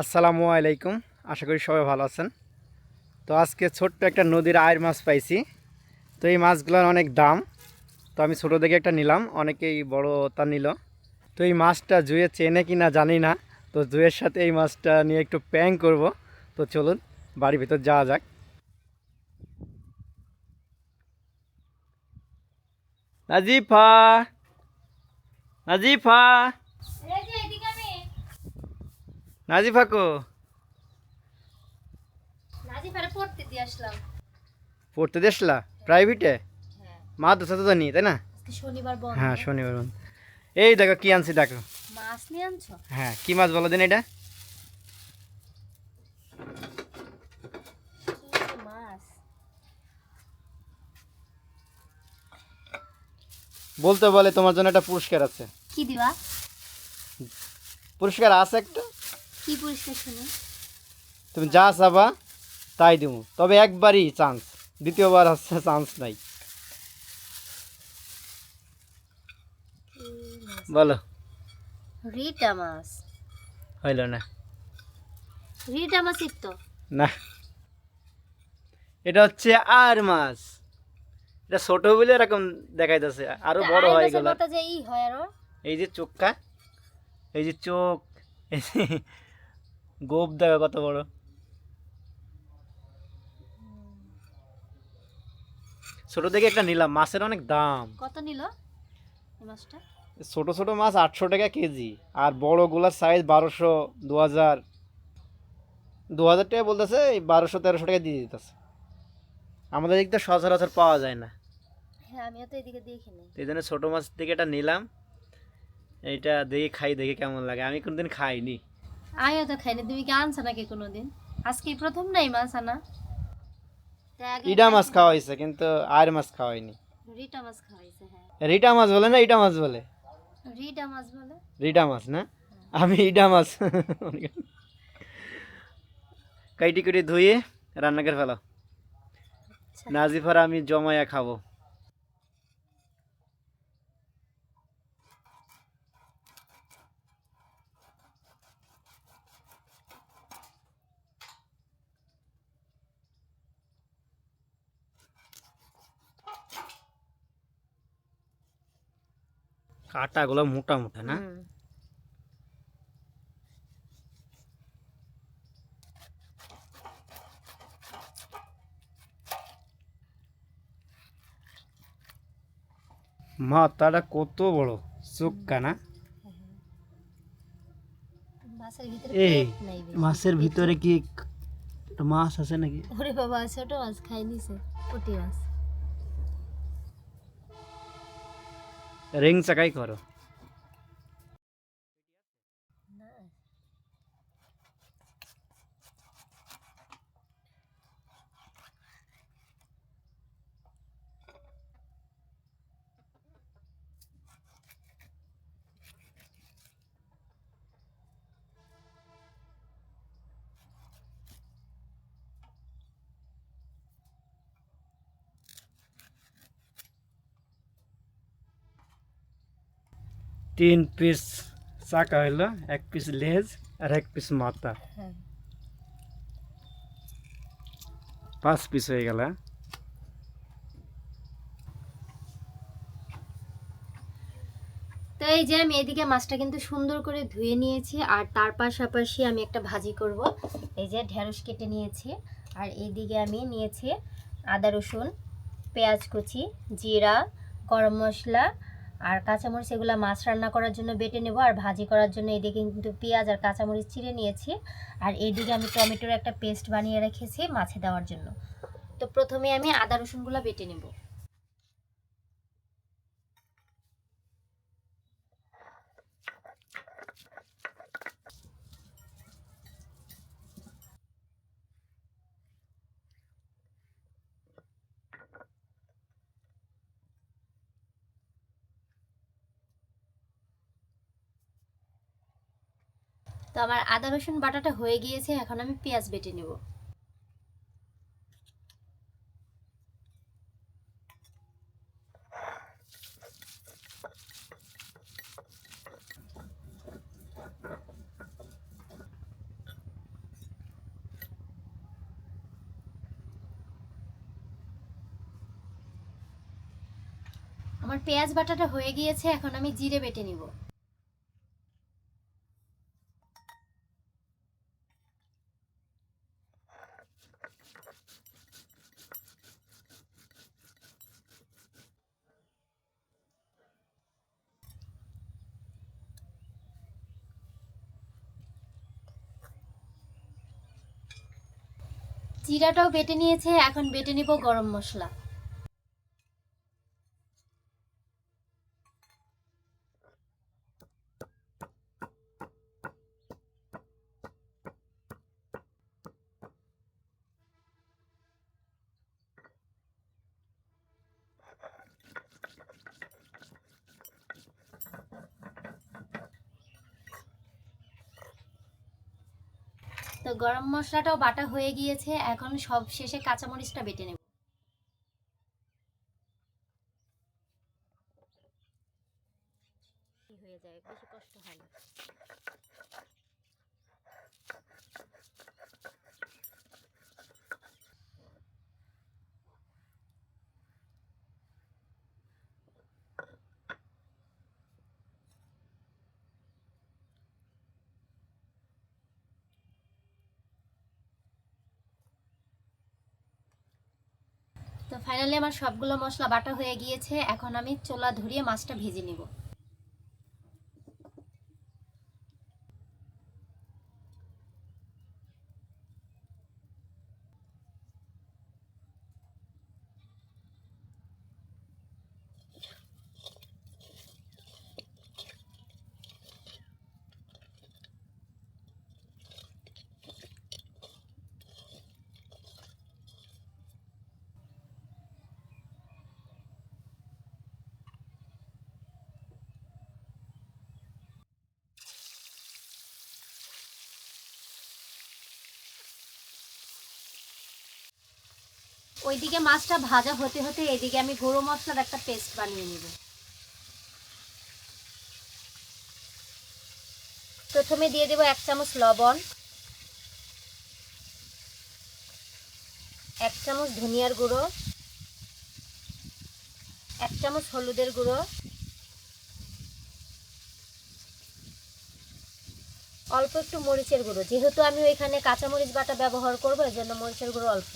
আসসালামু আলাইকুম। আশা করি সবাই ভালো আছেন। তো আজকে ছোট্ট একটা নদীর আয়ের মাছ পাইছি। তো এই মাছগুলোর অনেক দাম। তো আমি ছোটো দেখে একটা নিলাম, অনেকেই বড় তা নিল। তো এই মাছটা জুয়ে চেনে কি না জানি না। তো জুয়ের সাথে এই মাছটা নিয়ে একটু প্যাং করব। তো চলুন, বাড়ির ভিতর যাওয়া যাক। নাজিফা! নাজিফা! নাজিফা কো? নাজিফারে পড়তে দিয়ে আসলাম। পড়তে দেশলা প্রাইভেটে হ্যাঁ। মাদ্রাসা তো জানি তাই না? শনিবার বন্ধ। হ্যাঁ শনিবার বন্ধ। এই দেখো কি আনছি দেখো। মাছ নিয়ে আনছো? হ্যাঁ কি মাছ বলো দিন এটা? বলতে বলে তোমার জন্য একটা পুরস্কার আছে। কি দিবা? পুরস্কার আছে একটা? কি পরিষ্কার শুনি? তুমি যা চাবা তাই দিব তবে একবারই চান্স দ্বিতীয়বার হচ্ছে চান্স নাই। বলো। রিটা মাছ। হইল না। রিটা মাছই তো। না। এটা হচ্ছে আর মাছ। এটা ছোট বলে এরকম দেখাইতেছে। আরও বড় হয়ে গেল। এই যে চোখটা এই যে চোখ এই যে গোপ দেখা কত বড়? ছোট থেকে একটা নিলাম মাছের অনেক দাম। কত নিল মাছটা? ছোট ছোট মাছ আটশো টাকা কেজি আর বড়গুলার সাইজ বারোশো দু হাজার দু হাজার টাকা বলতেছে বারোশো তেরোশো টাকা দিয়ে দিতেছে। আমাদের দিক তো সচরাচর পাওয়া যায় না। হ্যাঁ আমিও তো এদিকে দেখিনি এই জন্য ছোটো মাছ থেকে এটা নিলাম। এইটা দেখে খাই দেখে কেমন লাগে। আমি কোনদিন খাইনি। আমিও তো খাইনি তুমি কি আনছো নাকি কোনোদিন? আজকে প্রথম নাই মাছ আনা। ইডা মাছ খাওয়া হয়েছে কিন্তু আর মাছ খাওয়া হয়নি রিটা মাছ খাওয়াইছে হ্যাঁ। রিটা মাছ বলে না ইটা মাছ বলে? রিটা মাছ বলে। রিটা মাছ না? আমি ইডা মাছ। কাইটি কুটি ধুয়ে রান্না করে ফেলো। আচ্ছা। নাজিফার আমি জমায়া খাব। কাটাগুলো মোটা মোটা না। মাথাটা কত বড়? চোখকা না? মাছের ভিতরে এই। মাছের ভিতরে কি মাছ আছে নাকি? ওরে বাবা ছোট মাছ খাই নিছে পুঁটি মাছ। રિંગ ચકાઈ કરો তিন পিস চাকা হইল এক পিস লেজ আর এক পিস মাথা। হ্যাঁ। পাঁচ পিস হয়ে গেল। তো এই যে আমি এদিকে মাছটা কিন্তু সুন্দর করে ধুয়ে নিয়েছি আর তার পাশাপাশি আমি একটা ভাজি করব। এই যে ঢেঁড়স কেটে নিয়েছি আর এইদিকে আমি নিয়েছি আদা রসুন পেঁয়াজ কুচি জিরা গরম মশলা আর কাঁচামরিচ এগুলো মাছ রান্না করার জন্য বেটে নেব, আর ভাজি করার জন্য এদিকে কিন্তু পেঁয়াজ আর কাঁচামরিচ চিড়ে নিয়েছি। আর এদিকে আমি টমেটোর একটা পেস্ট বানিয়ে রেখেছি মাছে দেওয়ার জন্য। তো প্রথমে আমি আদা রসুনগুলো বেটে নেব। তো আমার আদা, রসুন বাটাটা হয়ে গিয়েছে, এখন আমি পেঁয়াজ বেটে নেব। আমার পেঁয়াজ বাটাটা হয়ে গিয়েছে, এখন আমি জিরে বেটে নিব। জিরাটাও বেটে নিয়েছে এখন বেটে নিব গরম মশলা তো গরম মশলাটাও বাটা হয়ে গিয়েছে, এখন সব শেষে কাঁচামরিচটা বেটে নেব। হয়ে যায়, বেশি কষ্ট হয় না তো ফাইনালি আমার সবগুলো মশলা বাটা হয়ে গিয়েছে। এখন আমি চোলা ধরিয়ে মাছটা ভেজে নিব। ওইদিকে মাছটা ভাজা হতে হতে এদিকে আমি গুঁড়ো মশলার একটা পেস্ট বানিয়ে নিব। প্রথমে দিয়ে দেব এক চামচ লবণ, এক চামচ ধনিয়ার গুঁড়ো, এক চামচ হলুদের গুঁড়ো, অল্প একটু মরিচের গুঁড়ো। যেহেতু আমি ওইখানে কাঁচামরিচ বাটা ব্যবহার করব এর জন্য মরিচের গুঁড়ো অল্প।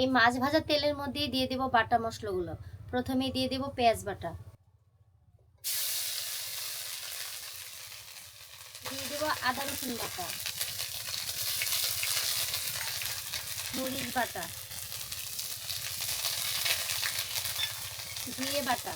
এই মাছ ভাজা তেলের মধ্যে দিয়ে দেব বাটা মশলাগুলো। প্রথমে দিয়ে দেব পেঁয়াজ বাটা। দিয়ে দেব আদা রসুন বাটা। মরিচ বাটা। দিয়ে বাটা।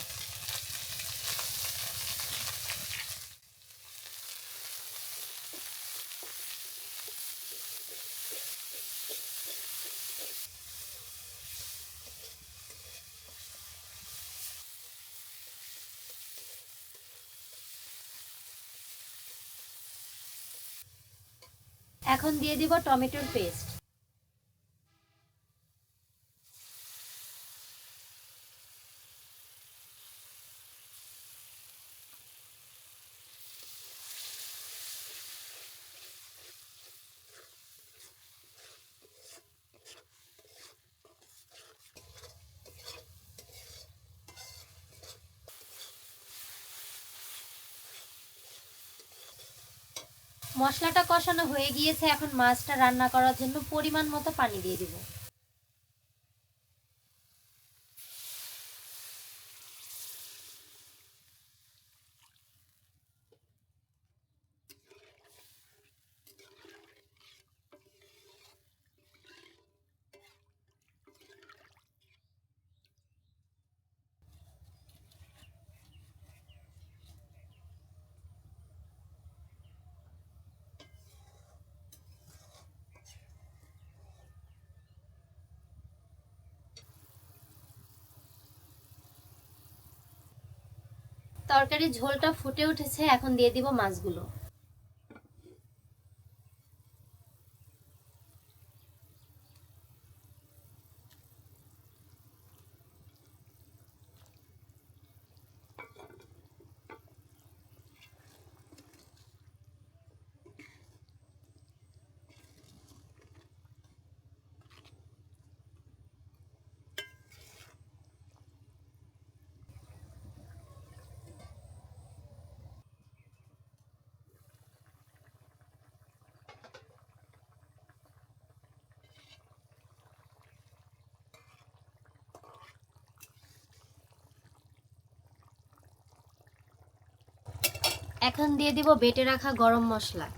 এখন দিয়ে দিব টমেটোর পেস্ট। মশলাটা কষানো হয়ে গিয়েছে এখন মাছটা রান্না করার জন্য পরিমাণ মতো পানি দিয়ে দিব। তরকারির ঝোলটা ফুটে উঠেছে এখন দিয়ে দিব মাছগুলো। এখন দিয়ে দিব বেটে রাখা গরম মশলা।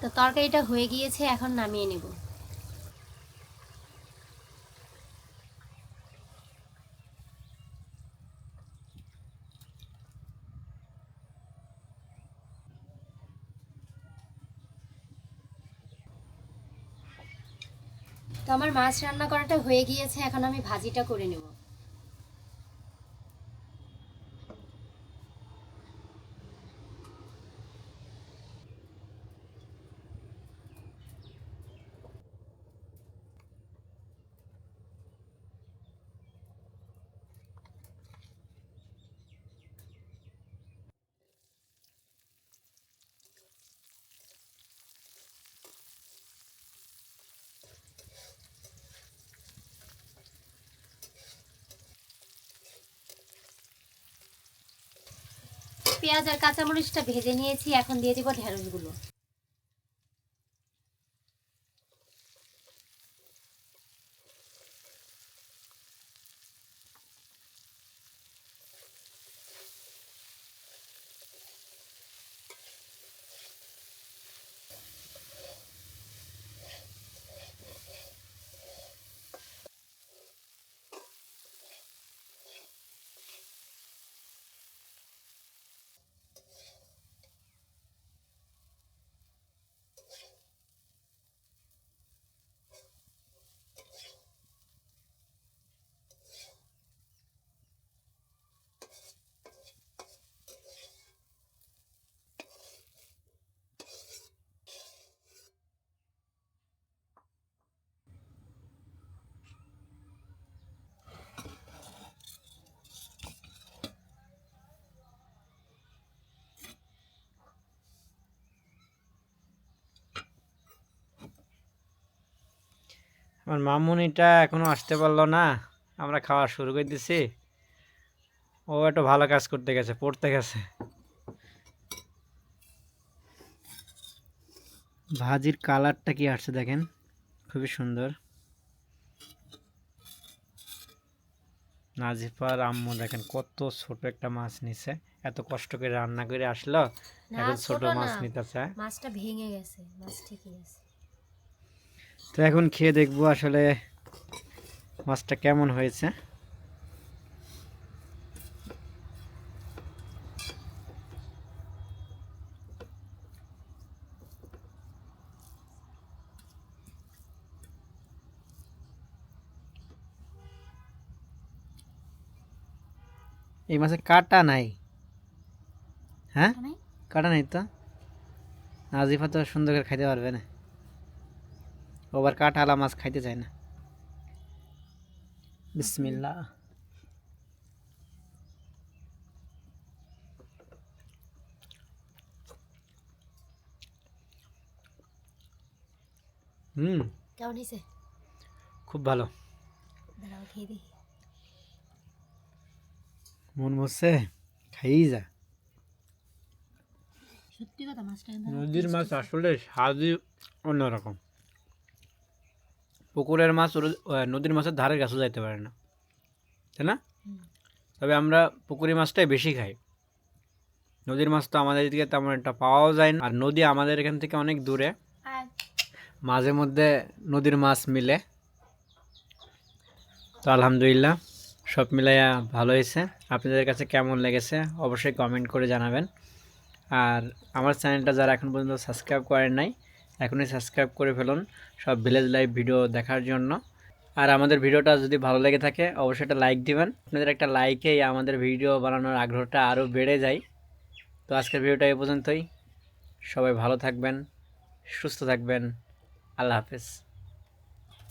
তো তরকারিটা হয়ে গিয়েছে, এখন নামিয়ে নেব। তো আমার মাছ রান্না করাটা হয়ে গিয়েছে, এখন আমি ভাজিটা করে নেব। পেঁয়াজ আর কাঁচামরিচটা ভেজে নিয়েছি এখন দিয়ে দিব ঢেঁড়সগুলো। আমার মামুনিটা এখনও আসতে পারল না। আমরা খাওয়া শুরু করে দিছি। ও একটু ভালো কাজ করতে গেছে পড়তে গেছে। ভাজির কালারটা কি আসছে দেখেন? খুবই সুন্দর। নাজিফার আম্মু দেখেন কত ছোট একটা মাছ নিছে। এত কষ্ট করে রান্না করে আসলো। এখন ছোট মাছ নিতেছে। মাছটা ভেঙে গেছে মাছ ঠিকই আছে। তো এখন খেয়ে দেখব আসলে মাছটা কেমন হয়েছে। এই মাছে কাটা নাই। হ্যাঁ? কাটা নাই? তো? নাজিফা তো সুন্দর করে খাইতে পারবে না। আবার কাঁঠালা মাছ খাইতে চায় না বিসমিল্লা হুম কেমন হয়েছে খুব ভালো দাঁড়াও খেয়ে দেখি মন বসছে খাইই যা সত্যি কথা মাছটা কিন্তু নদীর মাছ আসলে স্বাদই অন্যরকম পুকুরের মাছ ওর- নদীর মাছের ধারে গাছও যাইতে পারে না। তাই না? তবে আমরা পুকুরি মাছটাই বেশি খাই। নদীর মাছ তো আমাদের এদিকে তেমন একটা পাওয়াও যায় না। আর নদী আমাদের এখান থেকে অনেক দূরে। মাঝে মধ্যে নদীর মাছ মিলে। তো আলহামদুলিল্লাহ সব মিলাইয়া ভালো হয়েছে। আপনাদের কাছে কেমন লেগেছে অবশ্যই কমেন্ট করে জানাবেন। আর আমার চ্যানেলটা যারা এখন পর্যন্ত সাবস্ক্রাইব করেন নাই এখনই সাবস্ক্রাইব করে ফেলুন সব ভিলেজ লাইভ ভিডিও দেখার জন্য। আর আমাদের ভিডিওটা যদি ভালো লেগে থাকে, অবশ্যই একটা লাইক দিবেন। আপনাদের একটা লাইকেই আমাদের ভিডিও বানানোর আগ্রহটা আরও বেড়ে যায়। তো আজকের ভিডিওটা এ পর্যন্তই। সবাই ভালো থাকবেন, সুস্থ থাকবেন। আল্লাহ হাফেজ।